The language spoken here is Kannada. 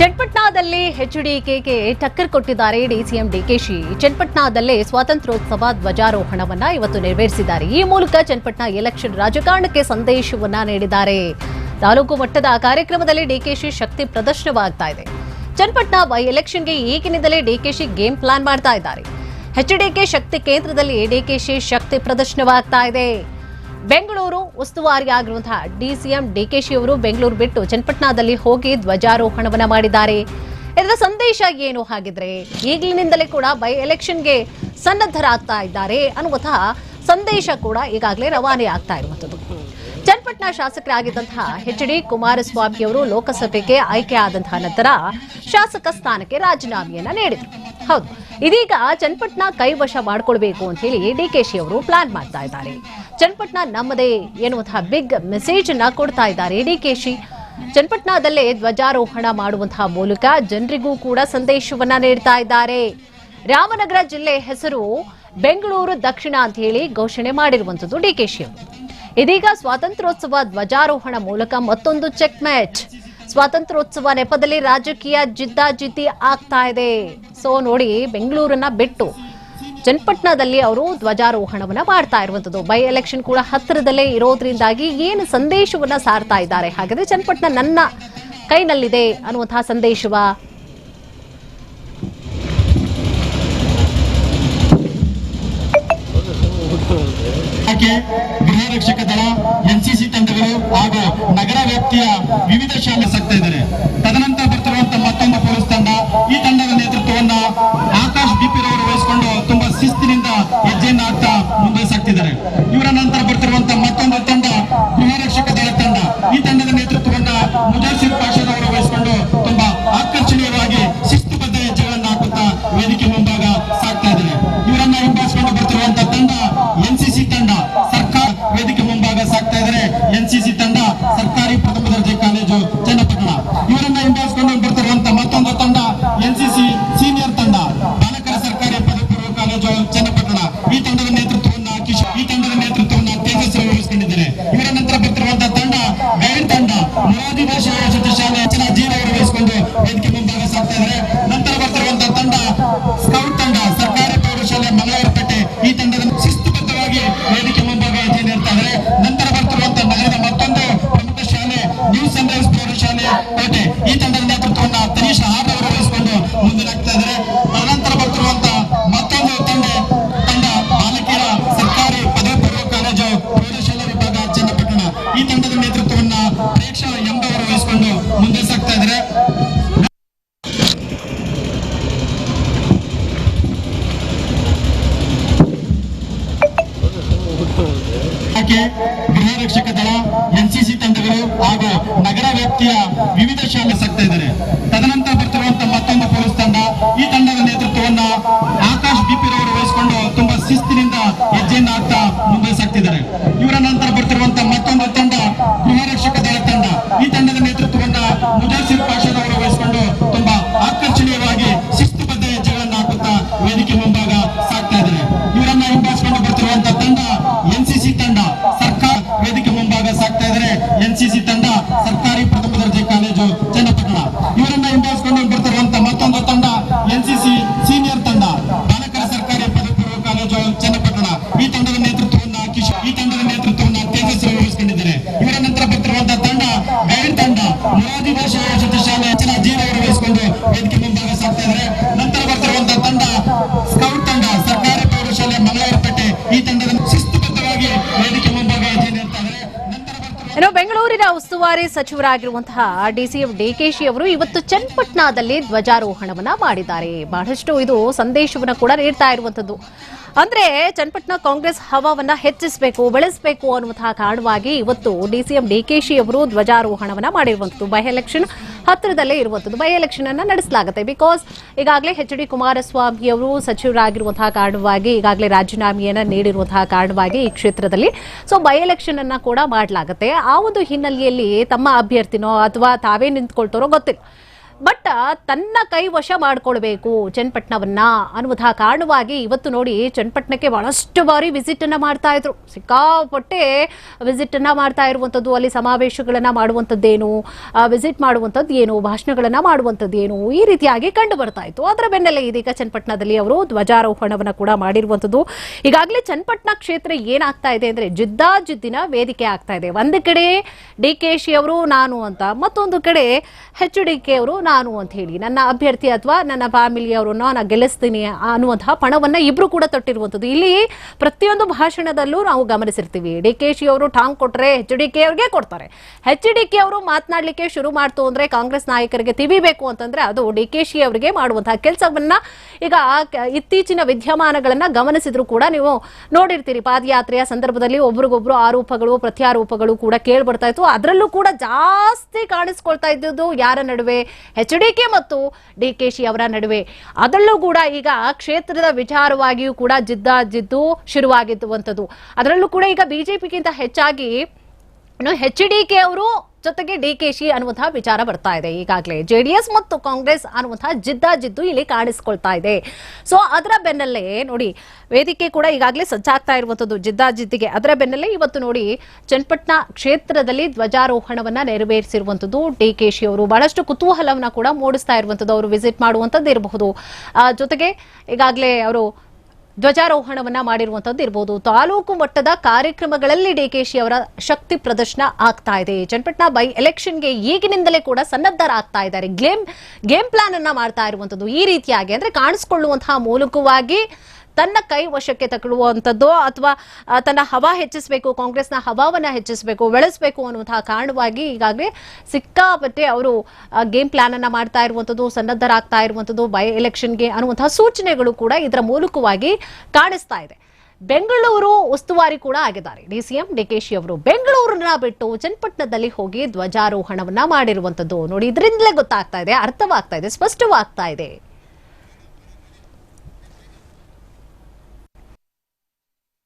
ಚನ್ನಪಟ್ಟಣದಲ್ಲಿ ಎಚ್ಡಿಕೆಗೆ ಟಕ್ಕರ್ ಕೊಟ್ಟಿದ್ದಾರೆ ಡಿಸಿಎಂ ಡಿಕೆಶಿ ಚನ್ಪಟ್ನಾದಲ್ಲೇ ಸ್ವಾತಂತ್ರ್ಯೋತ್ಸವ ಧ್ವಜಾರೋಹಣವನ್ನ ಇವತ್ತು ನೆರವೇರಿಸಿದ್ದಾರೆ. ಈ ಮೂಲಕ ಚನ್ಪಟ್ನ ಎಲೆಕ್ಷನ್ ರಾಜಕಾರಣಕ್ಕೆ ಸಂದೇಶವನ್ನ ನೀಡಿದ್ದಾರೆ. ತಾಲೂಕು ಮಟ್ಟದ ಕಾರ್ಯಕ್ರಮದಲ್ಲಿ ಡಿಕೆಶಿ ಶಕ್ತಿ ಪ್ರದರ್ಶನವಾಗ್ತಾ ಇದೆ. ಚನ್ಪಟ್ನ ಬೈ ಎಲೆಕ್ಷನ್ಗೆ ಈಗಿನಿಂದಲೇ ಡಿಕೆಶಿ ಗೇಮ್ ಪ್ಲಾನ್ ಮಾಡ್ತಾ ಇದ್ದಾರೆ. ಎಚ್ಡಿಕೆ ಶಕ್ತಿ ಕೇಂದ್ರದಲ್ಲಿ ಡಿಕೆಶಿ ಶಕ್ತಿ ಪ್ರದರ್ಶನವಾಗ್ತಾ ಇದೆ. ಬೆಂಗಳೂರು ಉಸ್ತುವಾರಿಯಾಗಿರುವಂತಹ ಡಿಸಿಎಂ ಡಿಕೆಶಿ ಅವರು ಬೆಂಗಳೂರು ಬಿಟ್ಟು ಚನ್ನಪಟ್ಟಣದಲ್ಲಿ ಹೋಗಿ ಧ್ವಜಾರೋಹಣವನ್ನ ಮಾಡಿದ್ದಾರೆ. ಇದರ ಸಂದೇಶ ಏನು ಹಾಗಿದ್ರೆ, ಈಗಲಿನಿಂದಲೇ ಕೂಡ ಬೈ ಎಲೆಕ್ಷನ್ಗೆ ಸನ್ನದ್ಧರಾಗ್ತಾ ಇದ್ದಾರೆ ಅನ್ನುವಂತಹ ಸಂದೇಶ ಕೂಡ ಈಗಾಗಲೇ ರವಾನೆ ಆಗ್ತಾ ಇರುವಂಥದ್ದು. ಚನ್ನಪಟ್ಟಣ ಶಾಸಕರಾಗಿದ್ದಂತಹ ಎಚ್ ಡಿ ಕುಮಾರಸ್ವಾಮಿ ಅವರು ಲೋಕಸಭೆಗೆ ಆಯ್ಕೆ ಆದಂತಹ ನಂತರ ಶಾಸಕ ಸ್ಥಾನಕ್ಕೆ ರಾಜೀನಾಮೆಯನ್ನ ನೀಡಿದರು. ಹೌದು ಇದೀಗ ಚನ್ನಪಟ್ಟಣ ಕೈವಶ ಮಾಡ್ಕೊಳ್ಬೇಕು ಅಂತ ಹೇಳಿ ಡಿಕೆಶಿ ಅವರು ಪ್ಲಾನ್ ಮಾಡ್ತಾ ಇದ್ದಾರೆ. ಚನ್ನಪಟ್ಟಣ ನಮ್ಮದೇ ಎನ್ನುವಂತಹ ಬಿಗ್ ಮೆಸೇಜ್ ಅನ್ನ ಕೊಡ್ತಾ ಇದ್ದಾರೆ ಡಿಕೆಶಿ ಚನ್ನಪಟ್ಟಣದಲ್ಲೇ ಧ್ವಜಾರೋಹಣ ಮಾಡುವಂತಹ ಮೂಲಕ ಜನರಿಗೂ ಕೂಡ ಸಂದೇಶವನ್ನ ನೀಡ್ತಾ ಇದ್ದಾರೆ. ರಾಮನಗರ ಜಿಲ್ಲೆ ಹೆಸರು ಬೆಂಗಳೂರು ದಕ್ಷಿಣ ಅಂತ ಹೇಳಿ ಘೋಷಣೆ ಮಾಡಿರುವಂತದ್ದು ಡಿಕೆಶಿ ಅವರು. ಇದೀಗ ಸ್ವಾತಂತ್ರ್ಯೋತ್ಸವ ಧ್ವಜಾರೋಹಣ ಮೂಲಕ ಮತ್ತೊಂದು ಚೆಕ್ ಮ್ಯಾಚ್ ಸ್ವಾತಂತ್ರ್ಯೋತ್ಸವ ನೆಪದಲ್ಲಿ ರಾಜಕೀಯ ಜಿದ್ದಾಜಿದ್ದಿ ಆಗ್ತಾ ಇದೆ. ಸೊ ನೋಡಿ, ಬೆಂಗಳೂರನ್ನ ಬಿಟ್ಟು ಚನ್ನಪಟ್ಟಣದಲ್ಲಿ ಅವರು ಧ್ವಜಾರೋಹಣವನ್ನ ಮಾಡ್ತಾ ಇರುವಂತದ್ದು. ಬೈ ಎಲೆಕ್ಷನ್ ಕೂಡ ಹತ್ತಿರದಲ್ಲೇ ಇರೋದ್ರಿಂದಾಗಿ ಏನು ಸಂದೇಶವನ್ನ ಸಾರ್ತಾ ಇದ್ದಾರೆ? ಹಾಗಾದ್ರೆ ಚನ್ನಪಟ್ಟಣ ನನ್ನ ಕೈನಲ್ಲಿದೆ ಅನ್ನುವಂತಹ ಸಂದೇಶವ ಇಲಾಖೆ ಗೃಹ ರಕ್ಷಕ ದಳ ಎನ್ಸಿಸಿ ತಂಡಗಳು ಹಾಗೂ ನಗರ ವ್ಯಾಪ್ತಿಯ ವಿವಿಧ ಶಾಲೆ ಸಾಗ್ತಾ ಇದ್ದಾರೆ. ತದನಂತರ ಗೃಹ ರಕ್ಷಕ ದಳ ಎನ್ಸಿಸಿ ತಂಡಗಳು ಹಾಗೂ ನಗರ ವ್ಯಾಪ್ತಿಯ ವಿವಿಧ ಶಾಲೆ ಸಾಗ್ತಾ ಇದ್ದಾರೆ. ತದನಂತರ ಬರ್ತಿರುವಂತಹ ಮತ್ತೊಂದು ಪೊಲೀಸ್ ತಂಡ. ಈ ತಂಡದ ನೇತೃತ್ವವನ್ನ ಆಕಾಶ್ ಬಿಪಿರವರು ವಹಿಸಿಕೊಂಡು ತುಂಬಾ ಶಿಸ್ತಿನಿಂದ ಹೆಜ್ಜೆಯನ್ನು ಹಾಕ್ತಾ ಮುಂದೆ ಸಾಗ್ತಿದ್ದಾರೆ ಇವರ ನಂತರ ಬರ್ತಿರುವಂತಹ ಮತ್ತೊಂದು ತಂಡ, ಗೃಹ ರಕ್ಷಕ ದಳ ತಂಡ. ಈ ತಂಡದ ನೇತೃತ್ವವನ್ನ ಮುಜಾಸಿರ್ ಪಾಷಾರವರು ವಹಿಸಿಕೊಂಡು ತುಂಬಾ ಆಕರ್ಷಣೀಯವಾಗಿ ಶಿಸ್ತುಬದ್ಧ ಹೆಜ್ಜೆಗಳನ್ನು ಹಾಕುತ್ತಾ ವೇದಿಕೆ ಮುಂಭಾಗ ಬೆಂಗಳೂರಿನ ಉಸ್ತುವಾರಿ ಸಚಿವರಾಗಿರುವಂತಹ ಡಿಸಿಎಂ ಡಿಕೆಶಿ ಅವರು ಇವತ್ತು ಚನ್ನಪಟ್ಟಣದಲ್ಲಿ ಧ್ವಜಾರೋಹಣವನ್ನ ಮಾಡಿದ್ದಾರೆ. ಬಹಳಷ್ಟು ಇದು ಸಂದೇಶವನ್ನು ಕೂಡ ನೀಡ್ತಾ ಇರುವಂತದ್ದು ಅಂದ್ರೆ ಚನ್ನಪಟ್ಟಣ ಕಾಂಗ್ರೆಸ್ ಹವಾವನ್ನ ಹೆಚ್ಚಿಸಬೇಕು, ಬೆಳೆಸಬೇಕು ಅನ್ನುವಂತಹ ಕಾರಣವಾಗಿ ಇವತ್ತು ಡಿಸಿಎಂ ಡಿಕೆಶಿ ಅವರು ಧ್ವಜಾರೋಹಣವನ್ನ ಮಾಡಿರುವಂತದ್ದು ಬೈ ಎಲೆಕ್ಷನ್ ಹತ್ತಿರದಲ್ಲೇ ಇರುವಂತದ್ದು ಬೈ ಎಲೆಕ್ಷನ್ ಅನ್ನ ನಡೆಸಲಾಗುತ್ತೆ. ಬಿಕಾಸ್ ಈಗಾಗಲೇ ಹೆಚ್ ಡಿ ಕುಮಾರಸ್ವಾಮಿ ಅವರು ಸಚಿವರಾಗಿರುವಂತಹ ಕಾರಣವಾಗಿ ಈಗಾಗಲೇ ರಾಜೀನಾಮೆಯನ್ನ ನೀಡಿರುವಂತಹ ಕಾರಣವಾಗಿ ಈ ಕ್ಷೇತ್ರದಲ್ಲಿ ಸೊ ಬೈ ಎಲೆಕ್ಷನ್ ಅನ್ನ ಕೂಡ ಮಾಡಲಾಗುತ್ತೆ. ಆ ಒಂದು ಹಿನ್ನೆಲೆಯಲ್ಲಿ ತಮ್ಮ ಅಭ್ಯರ್ಥಿನೋ ಅಥವಾ ತಾವೇ ನಿಂತ್ಕೊಳ್ತಾರೋ ಗೊತ್ತಿಲ್ಲ. ಬಟ್ ತನ್ನ ಕೈ ವಶ ಮಾಡ್ಕೊಳ್ಬೇಕು ಚನ್ನಪಟ್ಟಣವನ್ನ ಅನ್ನುವಂತಹ ಕಾರಣವಾಗಿ ಇವತ್ತು ನೋಡಿ ಚನ್ನಪಟ್ಟಣಕ್ಕೆ ಬಹಳಷ್ಟು ಬಾರಿ ವಿಸಿಟ್ ಅನ್ನ ಮಾಡ್ತಾ ಇದ್ರು. ಸಿಕ್ಕಾಪಟ್ಟೆ ವಿಸಿಟ್ ಅನ್ನ ಮಾಡ್ತಾ ಇರುವಂತದ್ದು, ಅಲ್ಲಿ ಸಮಾವೇಶಗಳನ್ನ ಮಾಡುವಂತದ್ದೇನು ವಿಸಿಟ್ ಮಾಡುವಂತದ್ದು ಏನು, ಭಾಷಣಗಳನ್ನ ಮಾಡುವಂತದ್ದು ಏನು, ಈ ರೀತಿಯಾಗಿ ಕಂಡು ಬರ್ತಾ ಇತ್ತು. ಅದರ ಬೆನ್ನಲ್ಲೇ ಇದೀಗ ಚನ್ನಪಟ್ಟಣದಲ್ಲಿ ಅವರು ಧ್ವಜಾರೋಹಣವನ್ನ ಕೂಡ ಮಾಡಿರುವಂತದ್ದು. ಈಗಾಗಲೇ ಚನ್ನಪಟ್ಟಣ ಕ್ಷೇತ್ರ ಏನಾಗ್ತಾ ಇದೆ ಅಂದ್ರೆ ಜಿದ್ದಾಜಿದ್ದಿನ ವೇದಿಕೆ ಆಗ್ತಾ ಇದೆ. ಒಂದು ಕಡೆ ಡಿ ಕೆ ಶಿ ಅವರು, ನಾನು ಅಂತ. ಮತ್ತೊಂದು ಕಡೆ ಎಚ್ ಡಿ ಕೆ ಅವರು ನಾನು ಅಂತ ಹೇಳಿ, ನನ್ನ ಅಭ್ಯರ್ಥಿ ಅಥವಾ ನನ್ನ ಫ್ಯಾಮಿಲಿಯವರನ್ನ ನಾನು ಗೆಲ್ಲಿಸ್ತೀನಿ ಅನ್ನುವಂತಹ ಪಣವನ್ನ ಇಬ್ರು ಕೂಡ ತೊಟ್ಟಿರುವಂಥದ್ದು. ಇಲ್ಲಿ ಪ್ರತಿಯೊಂದು ಭಾಷಣದಲ್ಲೂ ನಾವು ಗಮನಿಸಿರ್ತೀವಿ. ಡಿ ಕೆ ಶಿ ಅವರು ಟಾಂಗ್ ಕೊಟ್ರೆ ಎಚ್ ಡಿ ಕೆ ಅವ್ರಿಗೆ ಕೊಡ್ತಾರೆ. ಎಚ್ ಡಿ ಕೆ ಅವರು ಮಾತನಾಡಲಿಕ್ಕೆ ಶುರು ಮಾಡ್ತು ಅಂದ್ರೆ ಕಾಂಗ್ರೆಸ್ ನಾಯಕರಿಗೆ ತಿವಿಬೇಕು ಅಂತಂದ್ರೆ ಅದು ಡಿ ಕೆ ಶಿ ಅವರಿಗೆ ಮಾಡುವಂತಹ ಕೆಲಸವನ್ನ ಈಗ ಇತ್ತೀಚಿನ ವಿದ್ಯಮಾನಗಳನ್ನ ಗಮನಿಸಿದ್ರು ಕೂಡ ನೀವು ನೋಡಿರ್ತೀರಿ. ಪಾದಯಾತ್ರೆಯ ಸಂದರ್ಭದಲ್ಲಿ ಒಬ್ರಿಗೊಬ್ರು ಆರೋಪಗಳು, ಪ್ರತ್ಯಾರೋಪಗಳು ಕೂಡ ಕೇಳಿ ಬರ್ತಾ ಇತ್ತು. ಅದರಲ್ಲೂ ಕೂಡ ಜಾಸ್ತಿ ಕಾಣಿಸ್ಕೊಳ್ತಾ ಇದ್ದಿದ್ದು ಯಾರ ನಡುವೆ? ಎಚ್ ಡಿ ಕೆ ಮತ್ತು ಡಿ ಕೆ ಶಿ ಅವರ ನಡುವೆ. ಅದರಲ್ಲೂ ಕೂಡ ಈಗ ಕ್ಷೇತ್ರದ ವಿಚಾರವಾಗಿಯೂ ಕೂಡ ಜಿದ್ದಾಜಿದ್ದು ಶುರುವಾಗಿದ್ದುವಂಥದ್ದು ಅದರಲ್ಲೂ ಕೂಡ ಈಗ ಬಿಜೆಪಿಗಿಂತ ಹೆಚ್ಚಾಗಿ ಇನ್ನು ಎಚ್ ಡಿ ಕೆ ಅವರು ಜೊತೆಗೆ ಡಿಕೆಶಿ ಅನ್ನುವಂತಹ ವಿಚಾರ ಬರ್ತಾ ಇದೆ. ಈಗಾಗಲೇ ಜೆಡಿಎಸ್ ಮತ್ತು ಕಾಂಗ್ರೆಸ್ ಅನ್ನುವಂತಹ ಜಿದ್ದಾಜಿದ್ದು ಇಲ್ಲಿ ಕಾಣಿಸ್ಕೊಳ್ತಾ ಇದೆ. ಸೊ ಅದರ ಬೆನ್ನಲ್ಲೇ ನೋಡಿ, ವೇದಿಕೆ ಕೂಡ ಈಗಾಗಲೇ ಸಜ್ಜಾಗ್ತಾ ಇರುವಂತದ್ದು ಜಿದ್ದಾಜಿದ್ದಿಗೆ ಅದರ ಬೆನ್ನಲ್ಲೇ ಇವತ್ತು ನೋಡಿ, ಚನ್ನಪಟ್ಟಣ ಕ್ಷೇತ್ರದಲ್ಲಿ ಧ್ವಜಾರೋಹಣವನ್ನ ನೆರವೇರಿಸಿರುವಂತದ್ದು ಡಿಕೆಶಿ ಅವರು. ಬಹಳಷ್ಟು ಕುತೂಹಲವನ್ನ ಕೂಡ ಮೂಡಿಸ್ತಾ ಇರುವಂತದ್ದು ಅವರು ವಿಸಿಟ್ ಮಾಡುವಂತದ್ದು ಇರಬಹುದು ಜೊತೆಗೆ ಈಗಾಗಲೇ ಅವರು ಧ್ವಜಾರೋಹಣವನ್ನ ಮಾಡಿರುವಂತದ್ದು ಇರಬಹುದು ತಾಲೂಕು ಮಟ್ಟದ ಕಾರ್ಯಕ್ರಮಗಳಲ್ಲಿ ಡಿಕೆಶಿ ಅವರ ಶಕ್ತಿ ಪ್ರದರ್ಶನ ಆಗ್ತಾ ಇದೆ. ಚನ್ನಪಟ್ಟಣ ಬೈ ಎಲೆಕ್ಷನ್ಗೆ ಈಗಿನಿಂದಲೇ ಕೂಡ ಸನ್ನದ್ಧರಾಗ್ತಾ ಇದ್ದಾರೆ. ಗೇಮ್ ಗೇಮ್ ಪ್ಲಾನ್ ಅನ್ನ ಮಾಡ್ತಾ ಇರುವಂತದ್ದು ಈ ರೀತಿಯಾಗಿ. ಅಂದ್ರೆ ಕಾಣಿಸ್ಕೊಳ್ಳುವಂತಹ ಮೂಲಕವಾಗಿ ತನ್ನ ಕೈ ವಶಕ್ಕೆ ತಗೊಳ್ಳುವಂಥದ್ದು ಅಥವಾ ತನ್ನ ಹವಾ ಹೆಚ್ಚಿಸಬೇಕು, ಕಾಂಗ್ರೆಸ್ನ ಹವಾವನ್ನ ಹೆಚ್ಚಿಸಬೇಕು, ಬೆಳೆಸಬೇಕು ಅನ್ನುವಂತಹ ಕಾರಣವಾಗಿ ಈಗಾಗಲೇ ಸಿಕ್ಕಾಪಟ್ಟೆ ಅವರು ಗೇಮ್ ಪ್ಲಾನ್ ಅನ್ನ ಮಾಡ್ತಾ ಇರುವಂಥದ್ದು, ಸನ್ನದ್ಧರಾಗ್ತಾ ಇರುವಂಥದ್ದು ಬೈ ಎಲೆಕ್ಷನ್ಗೆ ಅನ್ನುವಂತಹ ಸೂಚನೆಗಳು ಕೂಡ ಇದರ ಮೂಲಕವಾಗಿ ಕಾಣಿಸ್ತಾ ಇದೆ. ಬೆಂಗಳೂರು ಉಸ್ತುವಾರಿ ಕೂಡ ಆಗಿದ್ದಾರೆ. ಡಿಸಿಎಂ ಡಿಕೆಶಿ ಅವರು ಬೆಂಗಳೂರನ್ನ ಬಿಟ್ಟು ಚನ್ನಪಟ್ಟಣದಲ್ಲಿ ಹೋಗಿ ಧ್ವಜಾರೋಹಣವನ್ನ ಮಾಡಿರುವಂತದ್ದು ನೋಡಿ, ಇದರಿಂದಲೇ ಗೊತ್ತಾಗ್ತಾ ಇದೆ, ಅರ್ಥವಾಗ್ತಾ ಇದೆ, ಸ್ಪಷ್ಟವಾಗ್ತಾ ಇದೆ.